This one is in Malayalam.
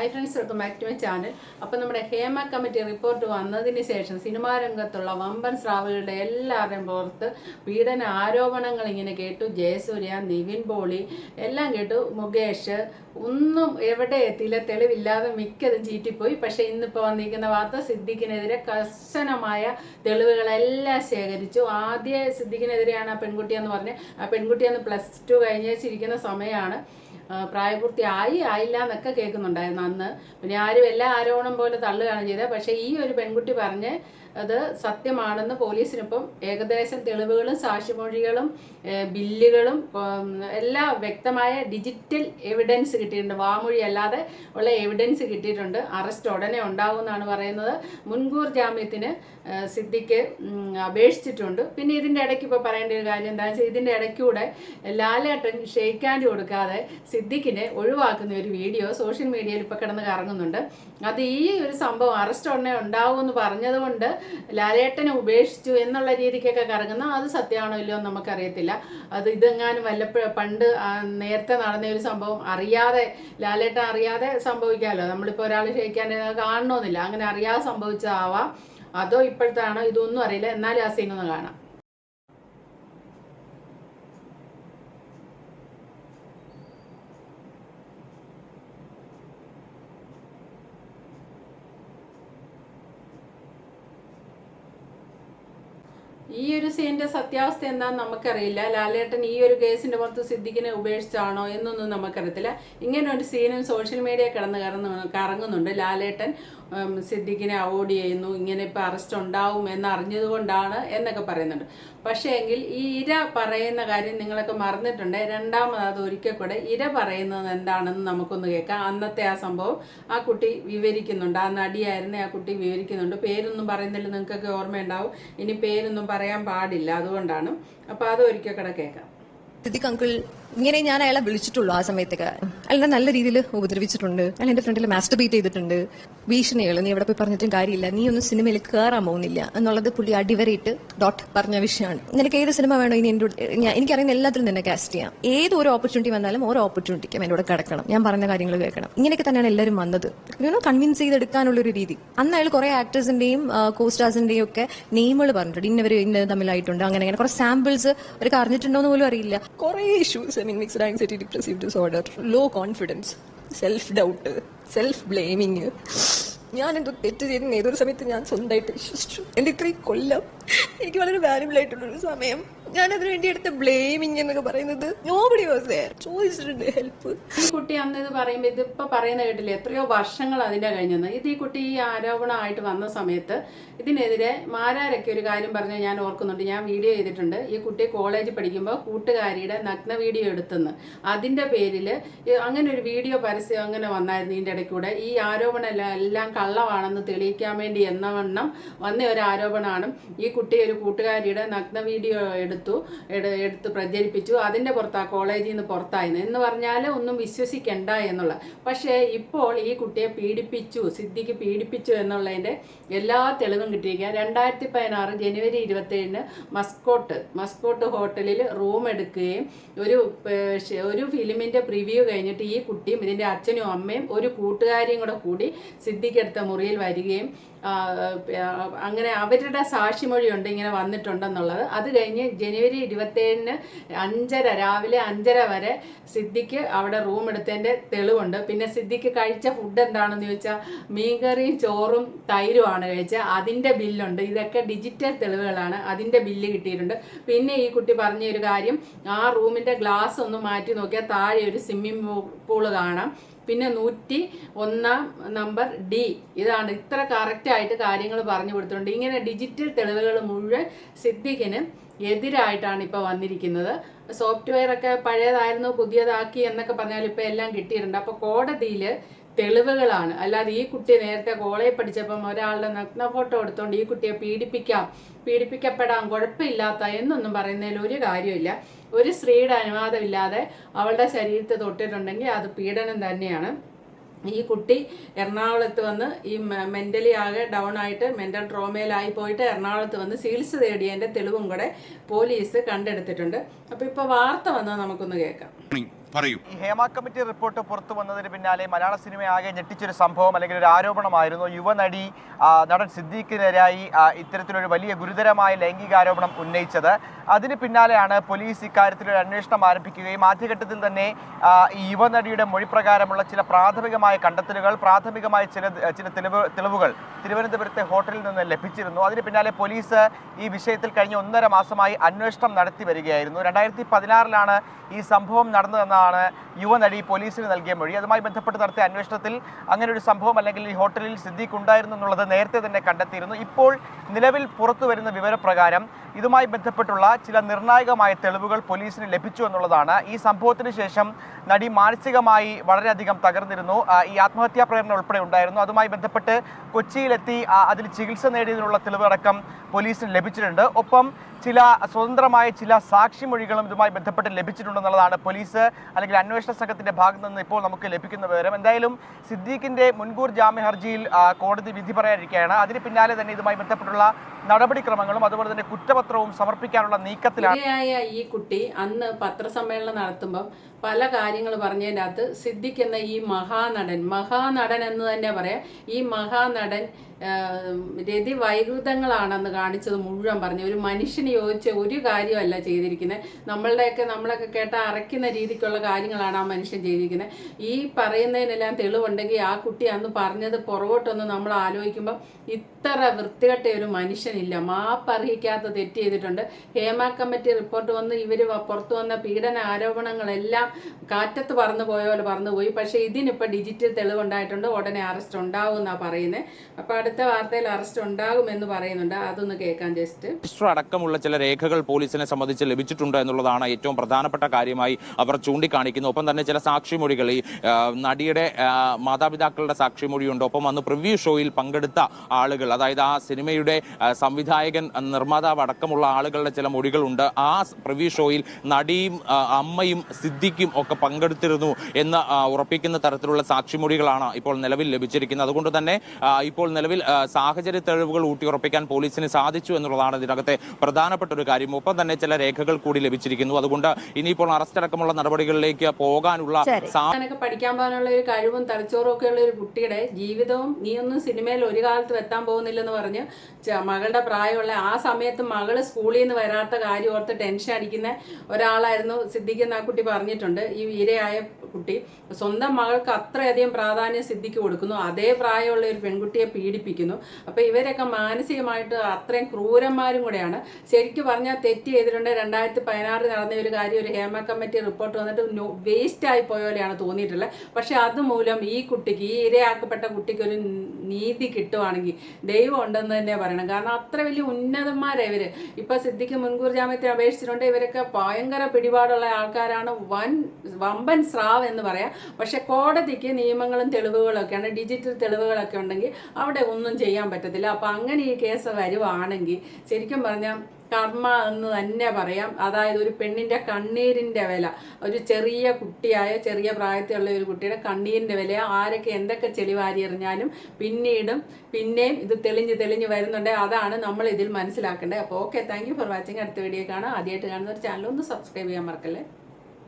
Hi friends welcome back to my channel അപ്പോൾ നമ്മുടെ ഹേമ കമ്മിറ്റി റിപ്പോർട്ട് വന്നതിന് ശേഷം സിനിമാ രംഗത്തുള്ള വമ്പൻ സ്രാവുകളുടെ എല്ലാവരും പുറത്ത് പീഡന ആരോപണങ്ങൾ ഇങ്ങനെ കേട്ടു. ജയസൂര്യ നിവിൻ ബോളി എല്ലാം കേട്ടു. മുകേഷ് ഒന്നും എവിടെ എത്തിയില്ല. തെളിവില്ലാതെ മിക്കതും ചീറ്റിപ്പോയി. പക്ഷേ ഇന്നിപ്പോൾ വന്നിരിക്കുന്ന വാർത്ത സിദ്ദിഖിനെതിരെ കർശനമായ തെളിവുകളെല്ലാം ശേഖരിച്ചു. ആദ്യ സിദ്ദിഖിനെതിരെയാണ് ആ പെൺകുട്ടി എന്ന് പറഞ്ഞ്. ആ പെൺകുട്ടി അന്ന് പ്ലസ് ടു കഴിഞ്ഞിരിക്കുന്ന സമയമാണ്. പ്രായപൂർത്തിയായി ആയില്ല എന്നൊക്കെ കേൾക്കുന്നുണ്ടായിരുന്നു അന്ന്. പിന്നെ ആരും എല്ലാ ആരോപണം പോലെ തള്ളുകയാണ് ചെയ്തത്. പക്ഷേ ഈ ഒരു പെൺകുട്ടി പറഞ്ഞ് അത് സത്യമാണെന്ന് പോലീസിനിപ്പം ഏകദേശം തെളിവുകളും സാക്ഷിമൊഴികളും ബില്ലുകളും എല്ലാ വ്യക്തമായ ഡിജിറ്റൽ എവിഡൻസ് കിട്ടിയിട്ടുണ്ട്. വാമൊഴി അല്ലാതെ ഉള്ള എവിഡൻസ് കിട്ടിയിട്ടുണ്ട്. അറസ്റ്റ് ഉടനെ ഉണ്ടാകുമെന്നാണ് പറയുന്നത്. മുൻകൂർ ജാമ്യത്തിന് സിദ്ധിക്ക് അപേക്ഷിച്ചിട്ടുണ്ട്. പിന്നെ ഇതിന്റെ ഇടയ്ക്ക് ഇപ്പോൾ പറയേണ്ട ഒരു കാര്യം എന്താ വെച്ചാൽ ഇതിന്റെ ഇടയ്ക്കൂടെ ലാലേട്ടൻ ഷെയ്ക്കാൻഡ് കൊടുക്കാതെ കൊടുക്കാതെ സിദ്ദിഖിനെ ഒഴിവാക്കുന്ന ഒരു വീഡിയോ സോഷ്യൽ മീഡിയയിൽ ഇപ്പോൾ കിടന്ന് കറങ്ങുന്നുണ്ട്. അത് ഈ ഒരു സംഭവം അറസ്റ്റ് ഉടനെ ഉണ്ടാവുമെന്ന് പറഞ്ഞതുകൊണ്ട് ലാലേട്ടനെ ഉപേക്ഷിച്ചു എന്നുള്ള രീതിക്കൊക്കെ കറങ്ങുന്ന അത് സത്യമാണോ ഇല്ലയോ എന്ന് നമുക്കറിയത്തില്ല. അത് ഇതെങ്ങാനും വല്ലപ്പോഴും പണ്ട് നേരത്തെ നടന്ന ഒരു സംഭവം അറിയാതെ ലാലേട്ടൻ അറിയാതെ സംഭവിക്കാമല്ലോ. നമ്മളിപ്പോൾ ഒരാൾ ക്ഷയിക്കാൻ കാണണമെന്നില്ല അങ്ങനെ അറിയാതെ സംഭവിച്ചതാവാം. അതോ ഇപ്പോഴത്താണോ? ഇതൊന്നും അറിയില്ല. എന്നാലും ആ സീനൊന്ന് കാണാം. ഈ ഒരു സീനിന്റെ സത്യാവസ്ഥ എന്താണെന്ന് നമുക്കറിയില്ല. ലാലേട്ടൻ ഈ ഒരു കേസിന്റെ പുറത്ത് സിദ്ദിഖിനെ ഉപേക്ഷിച്ചാണോ എന്നൊന്നും നമുക്കറിയത്തില്ല. ഇങ്ങനെ ഒരു സീനും സോഷ്യൽ മീഡിയ കിടന്ന് കറന്ന് കറങ്ങുന്നുണ്ട്. ലാലേട്ടൻ സിദ്ദിഖിനെ അവോയ്ഡ് ചെയ്യുന്നു. ഇങ്ങനെ ഇപ്പോൾ അറസ്റ്റ് ഉണ്ടാവും എന്ന് അറിഞ്ഞതുകൊണ്ടാണ് എന്നൊക്കെ പറയുന്നുണ്ട്. പക്ഷേ എങ്കിൽ ഈ ഇര പറയുന്ന കാര്യം നിങ്ങളൊക്കെ മറന്നിട്ടുണ്ട്. രണ്ടാമത് ഒരിക്കൽ കൂടെ ഇര പറയുന്നത് എന്താണെന്ന് നമുക്കൊന്ന് കേൾക്കാം. അന്നത്തെ ആ സംഭവം ആ കുട്ടി വിവരിക്കുന്നുണ്ട്. ആ നടിയായിരുന്നു ആ കുട്ടി വിവരിക്കുന്നുണ്ട്. പേരൊന്നും പറയുന്നില്ല. നിങ്ങൾക്കൊക്കെ ഓർമ്മയുണ്ടാവും. ഇനി പേരൊന്നും പറയാൻ പാടില്ല. അതുകൊണ്ടാണ്. അപ്പോൾ അത് ഒരിക്കൽ കൂടെ കേൾക്കാം. അങ്കിൾ ഇങ്ങനെ ഞാൻ അയാളെ വിളിച്ചിട്ടുള്ളൂ ആ സമയത്തൊക്കെ. അയാളെ നല്ല രീതിയിൽ ഉപദ്രവിച്ചിട്ടുണ്ട്. അയാൾ എന്റെ ഫ്രണ്ടിൽ മാസ്റ്റർബേറ്റ് ചെയ്തിട്ടുണ്ട്. ഭീഷണികൾ നീ എവിടെ പോയി പറഞ്ഞിട്ടും കാര്യമില്ല. നീ ഒന്നും സിനിമയിൽ കയറാൻ പോകുന്നില്ല. എന്നുള്ളത് പുള്ളി അടിവരയിട്ട് ഡോട്ട് പറഞ്ഞ വിഷയമാണ്. നിനക്ക് ഏത് സിനിമ വേണോ ഇനി എന്റെ എനിക്കറിയുന്ന എല്ലാത്തിലും തന്നെ കാസ്റ്റ് ചെയ്യാം. ഏത് ഒരു ഓപ്പർച്യൂണിറ്റി വന്നാലും ഓരോ ഓപ്പർച്യൂണിറ്റിക്കും എന്നോട് കൂടെ കിടക്കണം. ഞാൻ പറഞ്ഞ കാര്യങ്ങൾ കേൾക്കണം. ഇങ്ങനെയൊക്കെ തന്നെയാണ് എല്ലാവരും വന്നത്. കൺവിൻസ് ചെയ്തെടുക്കാനുള്ള ഒരു രീതി. അന്ന് അയാൾ കുറെ ആക്ടേഴ്സിന്റെയും കോ സ്റ്റാർസിന്റെയും ഒക്കെ നെയിമുകൾ പറഞ്ഞിട്ടുണ്ട്. ഇന്നവർ ഇന്ന തമ്മിലായിട്ടുണ്ട്. അങ്ങനെ അങ്ങനെ. കുറെ സാമ്പിൾസ് അവർക്ക് അറിഞ്ഞിട്ടുണ്ടോ എന്ന് പോലും അറിയില്ല. കുറെ issues I mean mixed anxiety depressive disorder low confidence self doubt self blaming ഞാൻ എന്തോ തെറ്റ് ചെയ്തിരുന്ന ഏതൊരു സമയത്ത് ഞാൻ സ്വന്തമായിട്ട് വിശ്വസിച്ചു. എന്റെ ഇത്രയും കൊല്ലം എനിക്ക് വളരെ വാല്യുബിൾ ആയിട്ടുള്ളൊരു സമയം ഞാൻ അതിനു വേണ്ടി എടുത്ത ബ്ലെയിമിങ് എന്നൊക്കെ പറയുന്നത് നോബഡി വാസ് ദയർ ചോദിച്ചിട്ടുണ്ട് ഹെൽപ്പ് ഈ കുട്ടി അന്ന് ഇത് പറയുമ്പോൾ ഇതിപ്പോൾ പറയുന്ന കേട്ടില്ല എത്രയോ വർഷങ്ങൾ അതിന്റെ കഴിഞ്ഞെന്ന് ഇത് ഈ കുട്ടി ഈ ആരോപണമായിട്ട് വന്ന സമയത്ത് ഇതിനെതിരെ മാരാരൊക്കെ ഒരു കാര്യം പറഞ്ഞ് ഞാൻ ഓർക്കുന്നുണ്ട്. ഞാൻ വീഡിയോ ചെയ്തിട്ടുണ്ട്. ഈ കുട്ടി കോളേജിൽ പഠിക്കുമ്പോൾ കൂട്ടുകാരിയുടെ നഗ്ന വീഡിയോ എടുത്തെന്ന്. അതിന്റെ പേരിൽ അങ്ങനെ ഒരു വീഡിയോ പരസ്യം അങ്ങനെ വന്നായിരുന്നു ഇതിന്റെ ഇടയ്ക്കൂടെ. ഈ ആരോപണം എല്ലാം കള്ളമാണെന്ന് തെളിയിക്കാൻ വേണ്ടി എന്ന വണ്ണം വന്ന ഒരു ആരോപണമാണ് ഈ കുട്ടി ഒരു കൂട്ടുകാരിയുടെ നഗ്ന വീഡിയോ എടുത്തു എട്- എടുത്ത് പ്രചരിപ്പിച്ചു. അതിന്റെ പുറത്താ കോളേജിൽ നിന്ന് പുറത്തായിരുന്നു എന്ന് പറഞ്ഞാൽ ഒന്നും വിശ്വസിക്കണ്ട എന്നുള്ള. പക്ഷേ ഇപ്പോൾ ഈ കുട്ടിയെ പീഡിപ്പിച്ചു സിദ്ധിക്ക് പീഡിപ്പിച്ചു എന്നുള്ളതിന്റെ എല്ലാ തെളിവും കിട്ടിയിരിക്കുക. രണ്ടായിരത്തി പതിനാറ് ജനുവരി ഇരുപത്തേഴിന് മസ്കോട്ട് മസ്കോട്ട് ഹോട്ടലിൽ റൂം എടുക്കുകയും ഒരു ഒരു ഫിലിമിന്റെ പ്രിവ്യൂ കഴിഞ്ഞിട്ട് ഈ കുട്ടിയും ഇതിന്റെ അച്ഛനും അമ്മയും ഒരു കൂട്ടുകാരിയും കൂടെ കൂടി സിദ്ധിക്കെടുത്ത മുറിയിൽ വരികയും അങ്ങനെ അവരുടെ സാക്ഷിമൊഴിയുണ്ട് ഇങ്ങനെ വന്നിട്ടുണ്ടെന്നുള്ളത്. അത് കഴിഞ്ഞ് ജനുവരി ഇരുപത്തേഴിന് അഞ്ചര രാവിലെ അഞ്ചര വരെ സിദ്ദിഖ് അവിടെ റൂം എടുത്തതിന്റെ തെളിവുണ്ട്. പിന്നെ സിദ്ദിഖ് കഴിച്ച ഫുഡ് എന്താണെന്ന് ചോദിച്ചാൽ മീൻകറിയും ചോറും തൈരുമാണ് കഴിച്ചത്. അതിന്റെ ബില്ലുണ്ട്. ഇതൊക്കെ ഡിജിറ്റൽ തെളിവുകളാണ്. അതിന്റെ ബില്ല് കിട്ടിയിട്ടുണ്ട്. പിന്നെ ഈ കുട്ടി പറഞ്ഞ ഒരു കാര്യം ആ റൂമിന്റെ ഗ്ലാസ് ഒന്ന് മാറ്റി നോക്കിയാൽ താഴെ ഒരു സ്വിമ്മിംഗ് പൂൾ കാണാം. പിന്നെ നൂറ്റി ഒന്നാം നമ്പർ ഡി. ഇതാണ് ഇത്ര കറക്റ്റായിട്ട് കാര്യങ്ങൾ പറഞ്ഞു കൊടുത്തിട്ടുണ്ട്. ഇങ്ങനെ ഡിജിറ്റൽ തെളിവുകൾ മുഴുവൻ സിദ്ദിഖിന് എതിരായിട്ടാണ് ഇപ്പോൾ വന്നിരിക്കുന്നത്. സോഫ്റ്റ്വെയർ ഒക്കെ പഴയതായിരുന്നു പുതിയതാക്കി എന്നൊക്കെ പറഞ്ഞാൽ ഇപ്പോൾ എല്ലാം കിട്ടിയിട്ടുണ്ട്. അപ്പോൾ കോടതിയിൽ തെളിവുകളാണ്. അല്ലാതെ ഈ കുട്ടി നേരത്തെ കോളേജ് പഠിച്ചപ്പം ഒരാളുടെ നഗ്ന ഫോട്ടോ എടുത്തുകൊണ്ട് ഈ കുട്ടിയെ പീഡിപ്പിക്കാം പീഡിപ്പിക്കപ്പെടാൻ കുഴപ്പമില്ലാത്ത എന്നൊന്നും പറയുന്നതിൽ ഒരു കാര്യമില്ല ഒരു സ്ത്രീയുടെ അനുവാദമില്ലാതെ അവളുടെ ശരീരത്തെ തൊട്ടിട്ടുണ്ടെങ്കിൽ അത് പീഡനം തന്നെയാണ്. ഈ കുട്ടി എറണാകുളത്ത് വന്ന് ഈ മെന്റലി ആകെ ഡൗൺ ആയിട്ട് മെന്റൽ ട്രോമയിലായി പോയിട്ട് എറണാകുളത്ത് വന്ന് ചികിത്സ തേടിയതിന്റെ തെളിവും കൂടെ പോലീസ് കണ്ടെടുത്തിട്ടുണ്ട്. അപ്പോൾ ഇപ്പോൾ വാർത്ത വന്നാൽ നമുക്കൊന്ന് കേൾക്കാം. പറയൂ. ഈ ഹേമ കമ്മിറ്റി റിപ്പോർട്ട് പുറത്തു വന്നതിന് പിന്നാലെ മലയാള സിനിമയാകെ ഞെട്ടിച്ചൊരു സംഭവം അല്ലെങ്കിൽ ഒരു ആരോപണമായിരുന്നു. യുവനടി നടൻ സിദ്ദീഖിനെതിരായി ഇത്തരത്തിലൊരു വലിയ ഗുരുതരമായ ലൈംഗികാരോപണം ഉന്നയിച്ചത്. അതിന് പിന്നാലെയാണ് പോലീസ് ഇക്കാര്യത്തിൽ ഒരു അന്വേഷണം ആരംഭിക്കുകയും ആദ്യഘട്ടത്തിൽ തന്നെ ഈ യുവനടിയുടെ മൊഴിപ്രകാരമുള്ള ചില പ്രാഥമികമായ കണ്ടെത്തലുകൾ പ്രാഥമികമായ ചില ചില തെളിവ് തെളിവുകൾ തിരുവനന്തപുരത്തെ ഹോട്ടലിൽ നിന്ന് ലഭിച്ചിരുന്നു. അതിന് പിന്നാലെ പോലീസ് ഈ വിഷയത്തിൽ കഴിഞ്ഞ ഒന്നര മാസമായി അന്വേഷണം നടത്തി വരികയായിരുന്നു. രണ്ടായിരത്തി പതിനാറിലാണ് ഈ സംഭവം നടന്നതെന്നാണ് യുവനടി പോലീസിന് നൽകിയ മൊഴി. അതുമായി ബന്ധപ്പെട്ട് നടത്തിയ അന്വേഷണത്തിൽ അങ്ങനെ ഒരു സംഭവം അല്ലെങ്കിൽ ഈ ഹോട്ടലിൽ സിദ്ദീഖ് ഉണ്ടായിരുന്നു എന്നുള്ളത് നേരത്തെ തന്നെ കണ്ടെത്തിയിരുന്നു. ഇപ്പോൾ നിലവിൽ പുറത്തു വരുന്ന വിവരപ്രകാരം ഇതുമായി ബന്ധപ്പെട്ടുള്ള ചില നിർണായകമായ തെളിവുകൾ പോലീസിന് ലഭിച്ചു എന്നുള്ളതാണ് ഈ സംഭവത്തിന് ശേഷം നടി മാനസികമായി വളരെയധികം തകർന്നിരുന്നു. ഈ ആത്മഹത്യാ പ്രേരണ ഉൾപ്പെടെ ഉണ്ടായിരുന്നു. അതുമായി ബന്ധപ്പെട്ട് കൊച്ചിയിലെത്തി അതിൽ ചികിത്സ നേടിയതിനുള്ള തെളിവടക്കം പോലീസിന് ലഭിച്ചിട്ടുണ്ട്. ഒപ്പം ചില സ്വതന്ത്രമായ ചില സാക്ഷിമൊഴികളും ഇതുമായി ബന്ധപ്പെട്ട് ലഭിച്ചിട്ടുണ്ടെന്നുള്ളതാണ് പോലീസ് അല്ലെങ്കിൽ അന്വേഷണ സംഘത്തിന്റെ ഭാഗത്ത് നിന്ന് ഇപ്പോൾ നമുക്ക് ലഭിക്കുന്ന വിവരം. എന്തായാലും സിദ്ദീഖിന്റെ മുൻകൂർ ജാമ്യ ഹർജിയിൽ കോടതി വിധി പറയാനിരിക്കുകയാണ്. അതിന് പിന്നാലെ തന്നെ ഇതുമായി ബന്ധപ്പെട്ടുള്ള നടപടിക്രമങ്ങളും അതുപോലെ തന്നെ കുറ്റപത്രവും സമർപ്പിക്കാനുള്ള നീക്കത്തിലാണ്. ഈ കുട്ടി അന്ന് പത്രസമ്മേളനം നടത്തുമ്പോൾ പല കാര്യങ്ങൾ പറഞ്ഞതിന്റെ അകത്ത് സിദ്ദിഖ് ഈ മഹാനടൻ മഹാനടൻ എന്ന് തന്നെ പറയാം. ഈ മഹാനടൻ ആ, രതി വൈരുദ്ധങ്ങളാണെന്ന് കാണിച്ചത് മുഴുവൻ പറഞ്ഞു. ഒരു മനുഷ്യന് യോജിച്ച ഒരു കാര്യമല്ല ചെയ്തിരിക്കുന്നത് നമ്മളുടെയൊക്കെ നമ്മളൊക്കെ കേട്ട അറയ്ക്കുന്ന രീതിക്കുള്ള കാര്യങ്ങളാണ് ആ മനുഷ്യൻ ചെയ്തിരിക്കുന്നത് ഈ പറയുന്നതിനെല്ലാം തെളിവുണ്ടെങ്കിൽ ആ കുട്ടി അന്ന് പറഞ്ഞത് പുറകോട്ടൊന്ന് നമ്മൾ ആലോചിക്കുമ്പോൾ ഇത്ര വൃത്തികെട്ട ഒരു മനുഷ്യനില്ല. മാപ്പർഹിക്കാത്ത തെറ്റ് ചെയ്തിട്ടുണ്ട്. ഹേമ കമ്മിറ്റി റിപ്പോർട്ട് വന്ന് ഇവർ പുറത്തു വന്ന പീഡന ആരോപണങ്ങളെല്ലാം കാറ്റത്ത് പറന്നു പോയ പോലെ പറന്നു പോയി. പക്ഷേ ഇതിനിപ്പോൾ ഡിജിറ്റൽ തെളിവുണ്ടായിട്ടുണ്ട്. ഉടനെ അറസ്റ്റ് ഉണ്ടാവും എന്നാണ് പറയുന്നത് അപ്പോൾ അടുത്ത വാർത്തയിൽ അറസ്റ്റ് ഉണ്ടാകുമെന്ന് പറയുന്നുണ്ട്. അതൊന്ന് കേൾക്കാം ജസ്റ്റ് അടക്കമുള്ള ചില രേഖകൾ പോലീസിനെ സംബന്ധിച്ച് ലഭിച്ചിട്ടുണ്ട് എന്നുള്ളതാണ് ഏറ്റവും പ്രധാനപ്പെട്ട കാര്യമായി അവർ ചൂണ്ടിക്കാണിക്കുന്നത്. ഒപ്പം തന്നെ ചില സാക്ഷിമൊഴികൾ ഈ നടിയുടെ മാതാപിതാക്കളുടെ സാക്ഷിമൊഴിയുണ്ട്. ഒപ്പം അന്ന് പ്രിവ്യൂ ഷോയിൽ പങ്കെടുത്ത ആളുകൾ അതായത് ആ സിനിമയുടെ സംവിധായകൻ നിർമ്മാതാവ് അടക്കമുള്ള ആളുകളുടെ ചില മൊഴികളുണ്ട്. ആ പ്രിവ്യൂ ഷോയിൽ നടിയും അമ്മയും സിദ്ധിക്കും ഒക്കെ പങ്കെടുത്തിരുന്നു എന്ന് ഉറപ്പിക്കുന്ന തരത്തിലുള്ള സാക്ഷിമൊഴികളാണ് ഇപ്പോൾ നിലവിൽ ലഭിച്ചിരിക്കുന്നത്. അതുകൊണ്ട് തന്നെ ഇപ്പോൾ നിലവിൽ സാഹചര്യ തെളിവുകൾ ഊട്ടിയുറപ്പിക്കാൻ പോലീസിന് സാധിച്ചു എന്നുള്ളതാണ് ഇതിനകത്തെ പ്രധാനപ്പെട്ട ഒരു കാര്യം. ഒപ്പം തന്നെ ചില രേഖകൾ കൂടി ലഭിച്ചിരിക്കുന്നു. അതുകൊണ്ട് ഇനിയിപ്പോൾ അറസ്റ്റ് അടക്കമുള്ള നടപടികളിലേക്ക് പോകാനുള്ള പഠിക്കാൻ പോകാനുള്ള ഒരു കഴിവും തലച്ചോറും ഒക്കെ ഉള്ള ഒരു കുട്ടിയുടെ ജീവിതവും നീ ഒന്നും സിനിമയിൽ ഒരു കാലത്തും എത്താൻ പോകുന്നില്ലെന്ന് പറഞ്ഞ് മകളുടെ പ്രായമുള്ള ആ സമയത്ത് മകൾ സ്കൂളിൽ നിന്ന് വരാത്ത കാര്യം ഓർത്ത് ടെൻഷൻ അടിക്കുന്ന ഒരാളായിരുന്നു സിദ്ദിഖ് എന്ന ആ കുട്ടി പറഞ്ഞിട്ടുണ്ട്. ഈ വീരയായ കുട്ടി. സ്വന്തം മകൾക്ക് അത്രയധികം പ്രാധാന്യം സിദ്ധിക്ക് കൊടുക്കുന്നു. അതേ പ്രായമുള്ള ഒരു പെൺകുട്ടിയെ പീഡിപ്പിക്കുന്നു. അപ്പോൾ ഇവരൊക്കെ മാനസികമായിട്ട് അത്രയും ക്രൂരന്മാരും കൂടെയാണ്. ശരിക്കും പറഞ്ഞാൽ തെറ്റ് ചെയ്തിട്ടുണ്ട്. രണ്ടായിരത്തി പതിനാറിൽ നടന്ന ഒരു കാര്യം ഒരു ഹേമ കമ്മിറ്റി റിപ്പോർട്ട് വന്നിട്ട് വേസ്റ്റ് ആയി പോലെയാണ് തോന്നിയിട്ടുള്ളത്. പക്ഷേ അതുമൂലം ഈ കുട്ടിക്ക് ഈ ഇരയാക്കപ്പെട്ട കുട്ടിക്ക് ഒരു നീതി കിട്ടുവാണെങ്കിൽ ദൈവം ഉണ്ടെന്ന് തന്നെ പറയണം. കാരണം അത്ര വലിയ ഉന്നതന്മാരെ ഇവർ ഇപ്പം സിദ്ധിക്ക് മുൻകൂർ ജാമ്യത്തിന് അപേക്ഷിച്ചിട്ടുണ്ട്. ഇവരൊക്കെ ഭയങ്കര പിടിപാടുള്ള ആൾക്കാരാണ്. വൻ വമ്പൻ സ്രാവ് എന്ന് പറയാം. പക്ഷെ കോടതിക്ക് നിയമങ്ങളും തെളിവുകളും ഒക്കെയാണ് ഡിജിറ്റൽ തെളിവുകളൊക്കെ ഉണ്ടെങ്കിൽ അവിടെ ഒന്നും ചെയ്യാൻ പറ്റത്തില്ല. അപ്പോൾ അങ്ങനെ ഈ കേസ് വരുവാണെങ്കിൽ ശരിക്കും പറഞ്ഞാൽ കർമ്മ എന്ന് തന്നെ പറയാം. അതായത് ഒരു പെണ്ണിന്റെ കണ്ണീരിന്റെ വില ഒരു ചെറിയ കുട്ടിയായ ചെറിയ പ്രായത്തിലുള്ള ഒരു കുട്ടിയുടെ കണ്ണീരിന്റെ വില ആരൊക്കെ എന്തൊക്കെ ചെളിവാരി എറിഞ്ഞാലും പിന്നീടും പിന്നെയും ഇത് തെളിഞ്ഞ് തെളിഞ്ഞ് വരുന്നുണ്ട്. അതാണ് നമ്മൾ ഇതിൽ മനസ്സിലാക്കേണ്ടത്. അപ്പോൾ ഓക്കെ താങ്ക് ഫോർ വാച്ചിങ് അടുത്ത വീഡിയോ കാണാം. ആദ്യമായിട്ട് കാണുന്ന ഒരു ചാനൽ ഒന്ന് സബ്സ്ക്രൈബ് ചെയ്യാൻ മറക്കല്ലേ?